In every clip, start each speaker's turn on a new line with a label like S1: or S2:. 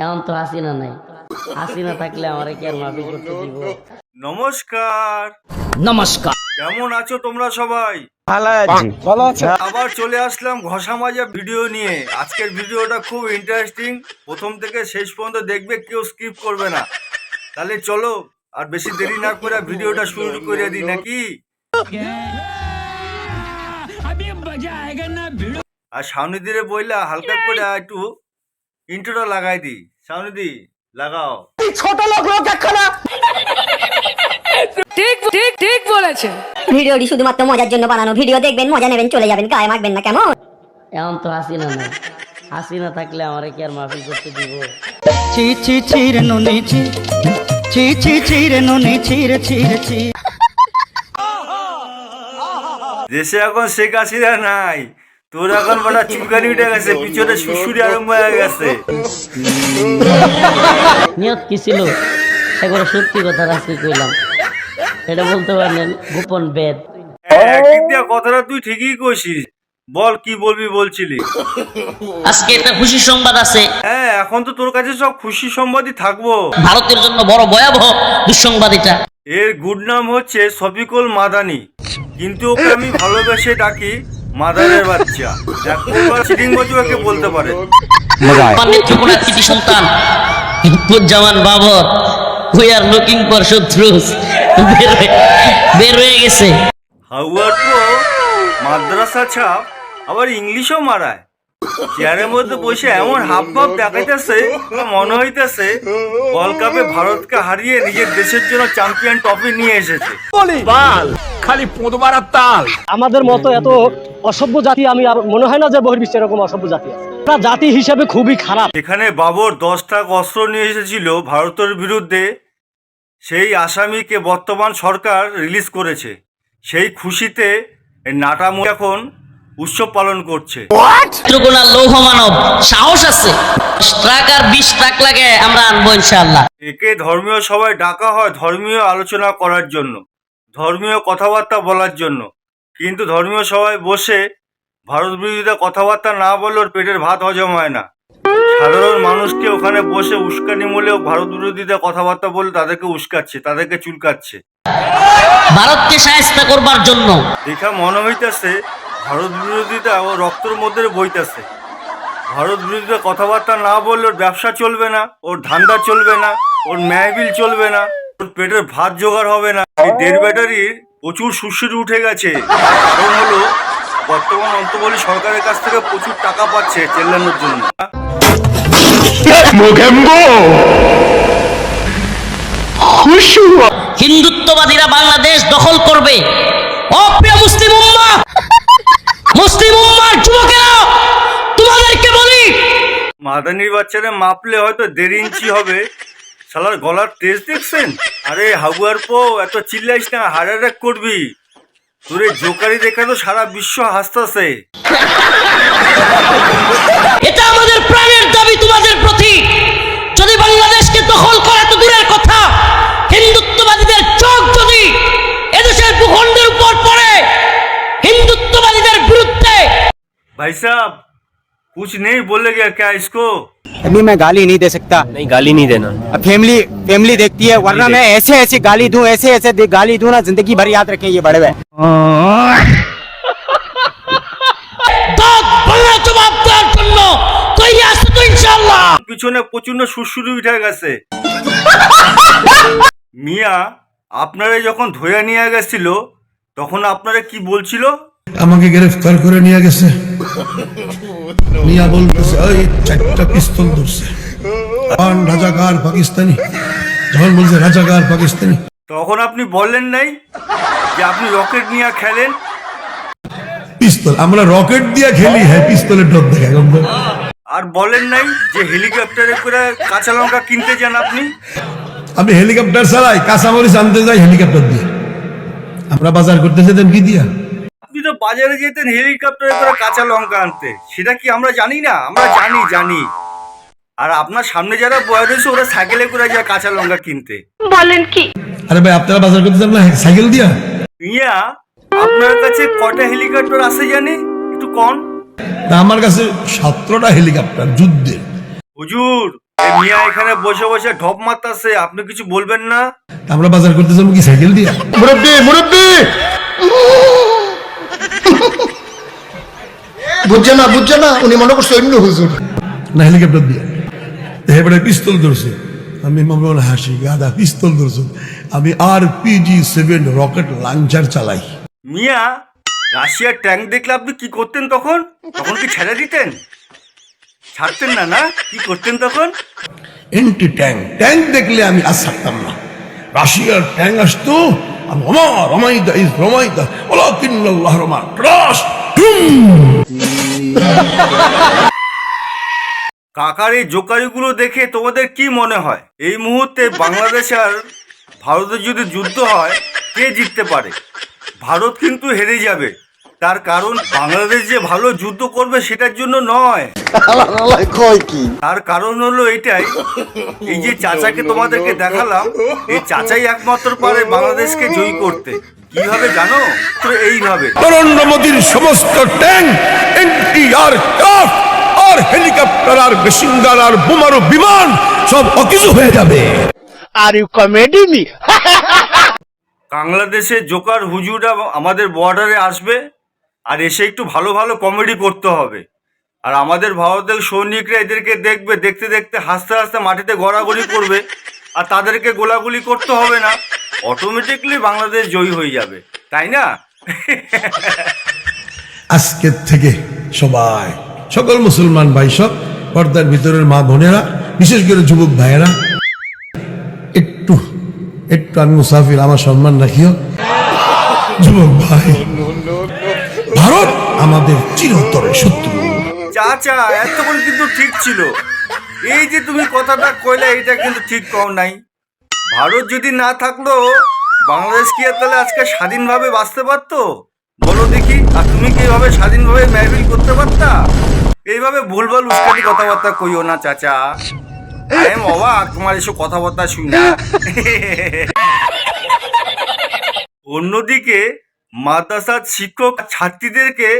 S1: এখন তো হাসিনা নাই। হাসিনা থাকলে আমারে কি আর মাফি করতে দিব?
S2: নমস্কার।
S1: নমস্কার।
S2: কেমন আছো তোমরা সবাই? আবার চলে আসলাম ঘষা মাজা ভিডিও নিয়ে। আজকের ভিডিওটা খুব ইন্টারেস্টিং প্রথম থেকে শেষ পর্যন্ত দেখবে কেউ স্কিপ করবে না। তাহলে চলো আর বেশি দেরি না করে ভিডিওটা শুরু করে দিই নাকি? আর সাউনিদিরে বইলা হালকা করে একটু। ইন্ট্রোটা লাগাই দিই সাউনিদি লাগাও।
S3: ছোট লোক লোক একখানা ঠিক ঠিক ঠিক বলেছেন
S4: ভিডিওটি শুধুমাত্র মজার জন্য বানানো ভিডিও দেখবেন মজা নেবেন চলে যাবেন গায়ে মাখবেন না কেমন?
S1: এখন তো হাসিনা নাই। হাসিনা থাকলে আমারে কি আর মাফি করতে দিব?
S5: চি চি চির নুনি চি চি চি চির নুনি চির চির চি
S2: দেশে এখন শেখ হাসিনা নাই। তোর এখন বড় চুলকানি উঠে গেছে পিছনে শুশুরি আরম্ভ হয়ে গেছে।
S1: নিয়ত কি ছিল? একবার সত্যি কথা আজকে কইলাম। এটা বলতে পারলেন গোপন বেদ।
S2: একদিক কথাটা তুই ঠিকই কইছিস। বল কি বলবি বলছিলি?
S1: আজকে একটা খুশি সংবাদ আছে।
S2: হ্যাঁ এখন তো তোর কাছে সব খুশি সম্বাদই থাকব।
S1: ভারতের জন্য বড় ভয়াবহ দুঃসংবাদ এটা।
S2: এর গুড নাম হচ্ছে সফিকুল মাদানি। কিন্তু ওকে আমি ভালোবেসে ডাকি মাদানের বাচ্চা। এক প্রকার চিটিং বাজুয়াকে বলতে পারে?
S1: আমার নেত্রকোনার চিটি সন্তান Zaman Babar we are looking for শত্রুস। বের হয়ে- গেছে।
S2: হাওয়ার তো মাদ্রাসা ছাপ আবার ইংলিশও মারায়। চেয়ারের মধ্যে বসে এমন হাব ভাব দেখাইতেছে মনে হইতেছে ওয়ার্ল্ড কাপে ভারতকে হারিয়ে নিজের দেশের জন্য চ্যাম্পিয়ন ট্রফি নিয়ে এসেছে। খালি পদবার তাল।
S6: আমাদের মতো এত অসভ্য জাতি আমি আর মনে হয় না যে বহির্বিশ্বে এরকম অসভ্য জাতি আছে। জাতি হিসেবে খুবই খারাপ।
S2: এখানে বাবর দশটা অস্ত্র নিয়ে এসেছিল ভারতের বিরুদ্ধে। সেই আসামিকে বর্তমান সরকার রিলিজ করেছে। সেই খুশিতে এই নাটামু এখন উৎসব পালন করছে।
S1: নেত্রকোনার লৌহ মানব সাহস আছে। ট্রাক আর বিশ ট্রাক লাগে আমরা আনব ইনশাআল্লাহ।
S2: একে ধর্মীয় সভায় ডাকা হয় ধর্মীয় আলোচনা করার জন্য ধর্মীয় কথাবার্তা বলার জন্য। কিন্তু ধর্মীয় সভায় বসে ভারত বিরোধিতা কথাবার্তা না বললে ওর পেটের ভাত হজম হয় না। সাধারণ মানুষকে ওখানে বসে উস্কানি মূলেও ভারত বিরোধিতা কথাবার্তা বলে তাদেরকে উস্কাচ্ছে তাদেরকে চুলকাচ্ছে।
S1: ভারতকে সাহায্য করবার জন্য।
S2: দেখা মনে হইতেছে ভারত বিরোধিতা ও রক্তর মধ্যে বইতেছে। ভারত বিরোধিতা কথাবার্তা না বললে ওর ব্যবসা চলবে না ওর ধান্দা চলবে না ওর ম্যাহবিল চলবে না ওর পেটের ভাত জোগাড় হবে না। এই দেড় ব্যাটারির প্রচুর সুশ্রী উঠে গেছে। কারণ হলো বর্তমান অন্তবলী সরকারের কাছ থেকে প্রচুর টাকা পাচ্ছে চেল্লানোর জন্য।
S1: হিন্দুত্ববাদীরা বাংলাদেশ দখল করবে। অপ্রিয় মুসলিম উম্মা। মুসলিম উম্মার যুবকেরা তোমাদেরকে বলি
S2: মাদানির বাচ্চারা মাপলে হয়তো দেড় ইঞ্চি হবে। শালার গলার তেজ দেখছেন? আরে হাগুয়ার পো এত চিল্লাইস না হার্ট অ্যাটাক করবি। তোর জোকারি দেখে তো সারা বিশ্ব হাসতেছে।
S1: এটা আমাদের প্রাণের দাবি তোমাদের প্রতি। যদি বাংলাদেশকে দখল করা তো দূরের কথা হিন্দুত্ববাদীদের চোখ যদি এদেশের ভূখণ্ডের উপর পড়ে হিন্দুত্ববাদীদের বিরুদ্ধে
S2: भाई साहब कुछ नहीं बोले क्या क्या इसको
S7: अभी मैं गाली नहीं दे सकता
S8: नहीं गाली नहीं देना
S7: अब फैमिली फैमिली देखती है वरना मैं ऐसे ऐसे गाली दूं ऐसे ऐसे दे- गाली दूं ना जिंदगी भर याद रखें ये बड़े हुए
S1: দাঁত ভাঙা জবাব দেওয়ার জন্য তৈরি আছে তো ইনশাআল্লাহ
S2: পিছনে প্রচন্ড সুরসুরি উঠে গেছে মিয়া আপনারা যখন ধরে নিয়ে গেছিল তখন আপনারা কি বলছিল
S9: আমাকে গ্রেফতার করে নিয়ে গেছে। বলতেছে ওই চারটা পিস্তল ধরছে। রাজাকার পাকিস্তানি। যখন বলছে রাজাকার পাকিস্তানি।
S2: তখন আপনি বললেন নাই যে আপনি রকেট নিয়ে খেলেন?
S9: পিস্তল আমরা রকেট দিয়ে খেলি হ্যাঁ পিস্তলের ডব দেখা
S2: আর বলেন নাই যে হেলিকপ্টারে করে কাঁচা লঙ্কা কিনতে যান আপনি?
S9: আমি হেলিকপ্টার চালাই কাঁচামরিচ আনতে যাই হেলিকপ্টার দিয়ে। আমরা বাজার করতে যেতেন কি দিয়া?
S2: বাজারে যেতেন হেলিকপ্টারে করে কাঁচা লঙ্কা আনতে। সেটা কি আমরা জানি না? আমরা জানি জানি। আর আপনার সামনে যারা বয় রয়েছে ওরা সাইকেলে করে যায় কাঁচা লঙ্কা কিনতে। বলেন কি?
S9: আরে ভাই আপনারা বাজার করতে যান সাইকেল দিয়া?
S2: মিয়া আপনার কাছে কটা হেলিকপ্টার আছে জানি একটু কন।
S9: আমার কাছে সতেরোটা হেলিকপ্টার যুদ্ধের।
S2: হুজুর এই মিয়া এখানে বসে বসে ঢপ মারতাছে আপনি কিছু বলবেন না?
S9: আমরা বাজার করতে যাব কি সাইকেল দিয়া?
S8: মুরব্বী মুরব্বী! বুঝছে না বুঝছে না উনি মনে করছে অন্য হুজুর।
S9: না হেলিকপ্টার দিয়ে। এবারে পিস্তল ধরছে। আমি হাসি গাদা পিস্তল ধরছে। আমি R P G seven rocket launcher চালাই।
S2: মিয়া রাশিয়ার ট্যাঙ্ক দেখলে আপনি কি করতেন তখন? তখন কি ছেড়ে দিতেন? ছাড়তেন না না? কি করতেন তখন?
S9: এন্টি ট্যাঙ্ক ট্যাঙ্ক দেখলে আমি আর থাকতাম না। রাশিয়ার ট্যাঙ্ক আসতো আমি অমর রমাইদা ইজ রমাইদা ওলাকিন্নাল্লাহ রহমান ক্রাশ
S2: কাকার এই জোকারিগুলো দেখে তোমাদের কি মনে হয়? এই মুহূর্তে বাংলাদেশ আর ভারতের যদি যুদ্ধ হয়, কে জিততে পারে? ভারত কিন্তু হেরে যাবে। তার কারণ বাংলাদেশ যে ভালো যুদ্ধ করবে সেটার জন্য নয়। তার কারণ হলো এটাই, এই যে চাচাকে তোমাদেরকে দেখালাম, এই চাচাই একমাত্র পারে বাংলাদেশকে জয়ী করতে। কীভাবে জানো? তো এইভাবে।
S9: নরেন্দ্র মোদীর সমস্ত ট্যাঙ্ক এনটিআর ক্রাফট আর হেলিকপ্টার আর মেশিনগান আর বোমারু বিমান সব অকিছু হয়ে যাবে।
S8: আর ইউ কমেডি মি
S2: বাংলাদেশের জোকার হুজুরা আমাদের বর্ডারে আসবে আর এসে একটু ভালো ভালো কমেডি করতে হবে। আর আমাদের ভারতের সৈনিকরা এদেরকে দেখবে দেখতে দেখতে হাসতে হাসতে মাটিতে গড়াগড়ি করবে আর তাদেরকে গোলাগুলি করতে হবে না। অটোমেটিকলি বাংলাদেশ জয়ী হয়ে যাবে তাই না?
S9: আজকের থেকে সবাই সকল মুসলমান ভাই সব পর্দার ভিতরের মা বোনেরা বিশেষ করে যুবক ভাইয়েরা একটু একটু আমি মুসাফির আমার সম্মান রাখিও। যুবক ভাই ভারত আমাদের চিরতরে শত্রু।
S2: চাচা এতক্ষণ কিন্তু ঠিক ছিল। এই যে তুমি কথাটা কইলে এটা কিন্তু ঠিক কম নাই। ভারত যদি না থাকল, বাংলাদেশ কি আর তাহলে আজকে স্বাধীনভাবে বাঁচতে পারতো? বলো দেখি, আর তুমি কি এভাবে স্বাধীনভাবে মেহবিল করতে পারতা? এইভাবে ভুলভাল উস্কানি কথাবার্তা কইও না, চাচা। আই এম অবাক তোমার এসব কথাবার্তা শুনি অন্যদিকে, মাদ্রাসার শিক্ষক ছাত্রীদেরকে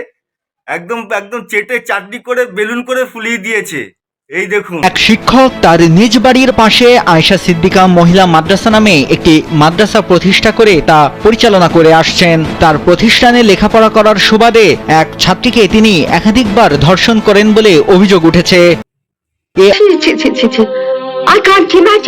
S2: একদম একদম চেটে চাটনি করে, বেলুন করে ফুলিয়ে দিয়েছে। এই দেখুন।
S10: এক শিক্ষক তার নিজ বাড়ির পাশে আয়শা সিদ্দিকা মহিলা মাদ্রাসা নামে একটি মাদ্রাসা প্রতিষ্ঠা করে তা পরিচালনা করে আসছেন। তার প্রতিষ্ঠানে লেখাপড়া করার সুবাদে এক ছাত্রীকে তিনি একাধিকবার ধর্ষণ করেন বলে অভিযোগ উঠেছে।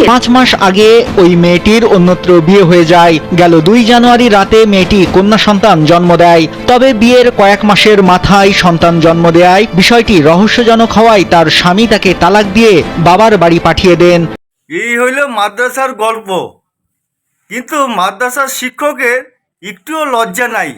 S10: পাঁচ মাস আগে ওই মেয়েটির অন্যত্র বিয়ে হয়ে যায়। গেল দুই জানুয়ারি রাতে মেয়েটি কন্যা সন্তান জন্ম দেয়। তবে বিয়ের কয়েক মাসের মাথায় সন্তান জন্ম দেয় বিষয়টি রহস্যজনক হওয়ায় তার স্বামী তাকে তালাক দিয়ে বাবার বাড়ি পাঠিয়ে দেন।
S2: এই হইল মাদ্রাসার গল্প। কিন্তু মাদ্রাসার শিক্ষকের একটুও লজ্জা নাই।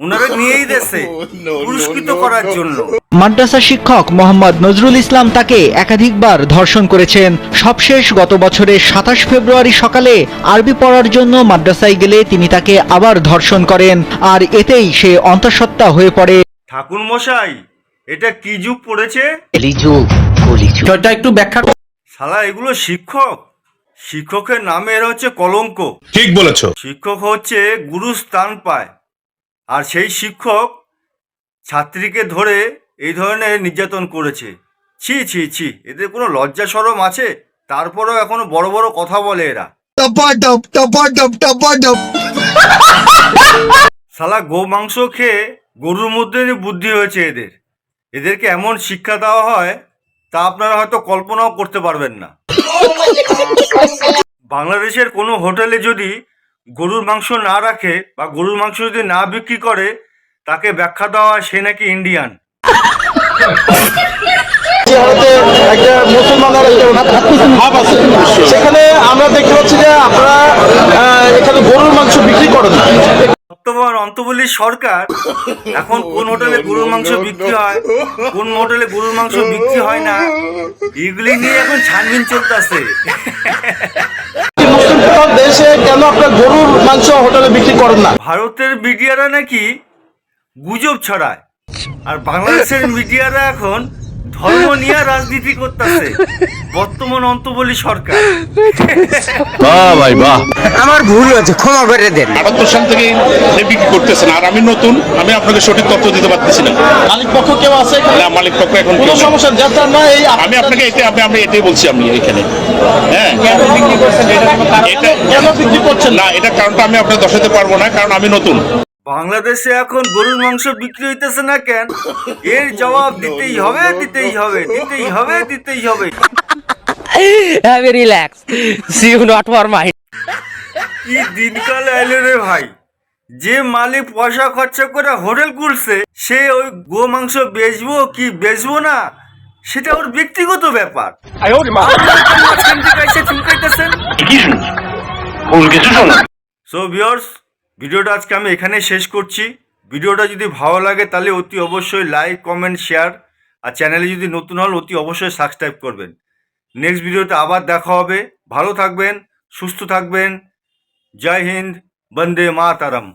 S2: ওনারা নিয়েই দেশে পুরস্কৃত করার জন্য।
S10: মাদ্রাসা শিক্ষক মোহাম্মদ নজরুল ইসলাম তাকে একাধিকবার ধর্ষণ করেছেন। সবশেষ গত বছরের সাতাশ ফেব্রুয়ারি সকালে আরবি পড়ার জন্য মাদ্রাসায় গেলে তিনি তাকে আবার ধর্ষণ করেন আর এতেই সে অন্তঃসত্ত্বা হয়ে পড়ে।
S2: ঠাকুর মশাই এটা কি যুগ পড়েছে?
S7: সেটা একটু ব্যাখ্যা
S2: শালা এগুলো শিক্ষক? শিক্ষকের নামে এরা হচ্ছে কলঙ্ক।
S8: ঠিক বলেছ।
S2: শিক্ষক হচ্ছে গুরু স্থান পায়। আর সেই শিক্ষক ছাত্রীকে ধরে এই ধরনের নির্যাতন করেছে। ছি ছি ছি এদের কোনো লজ্জা সরম আছে? তারপরেও এখনও বড় বড় কথা বলে এরা। শালা গো মাংস খেয়ে গরুর মধ্যে বুদ্ধি হয়েছে এদের। এদেরকে এমন শিক্ষা দেওয়া হয় তা আপনারা হয়তো কল্পনাও করতে পারবেন না। বাংলাদেশের কোনো হোটেলে যদি গরুর মাংস না রাখে বা গরুর মাংস যদি না বিক্রি করে তাকে ব্যাখ্যা দেওয়া হয় সে নাকি ইন্ডিয়ান।
S6: একটা মুসলমানের একটা ভাব আছে। সেখানে আমরা দেখতে পাচ্ছি যে আপনারা আহ, এখানে গরুর মাংস বিক্রি করেন না।
S2: বর্তমান অন্তবলীর সরকার এখন কোন হোটেলে গরুর মাংস বিক্রি হয় কোন হোটেলে গরুর মাংস বিক্রি হয় না এগুলি নিয়ে এখন ছানবিন চলতেছে।
S6: মুসলিম দেশে কেন আপনার গরুর মাংস হোটেলে বিক্রি করেন না?
S2: ভারতের মিডিয়ারা নাকি গুজব ছড়ায়। আর বাংলাদেশের মিডিয়ারা এখন ধর্ম নিয়ে রাজনীতি করতেছে। বর্তমান অন্তবলী সরকার।
S8: বাহ ভাই বাহ।
S7: আমার ভুল হয়েছে ক্ষমা করে দেন।
S8: আটাত্তর সাল থেকে বিক্রি করতেছেন আর আমি নতুন আমি আপনাকে সঠিক তথ্য দিতে পারতেছি না।
S6: মালিক পক্ষ কেউ আছে?
S8: না মালিক পক্ষ এখন
S6: কোনো সমস্যা যাতে না এই
S8: আমি আপনাকে এটা আমি আমি এটাই বলছি আমি এখানে। হ্যাঁ। এটা
S6: কেন বিক্রি করছেন?
S8: না এটা কারণটা আমি আপনাকে দর্শাতে পারব না কারণ আমি নতুন।
S2: বাংলাদেশে এখন গরুর মাংস বিক্রি হইতেছে না কেন? এর জবাব দিতেই হবে দিতেই হবে দিতেই হবে দিতেই হবে।
S1: Have relax see you not for my
S2: কি দিনকাল এলো রে ভাই? যে মালিক পয়সা খরচা করে হোটেল খুলছে সে ওই গো মাংস বেচবো কি বেচবো না? সেটা ওর ব্যক্তিগত ব্যাপার। সো ভিউয়ার্স ভিডিওটা আজকে আমি এখানে শেষ করছি। ভিডিওটা যদি ভালো লাগে তাহলে অতি অবশ্যই লাইক কমেন্ট শেয়ার আর চ্যানেলে যদি নতুন হন, অতি অবশ্যই সাবস্ক্রাইব করবেন। নেক্সট ভিডিওতে আবার দেখা হবে। ভালো থাকবেন, সুস্থ থাকবেন। জয় হিন্দ, বন্দে মাতারম।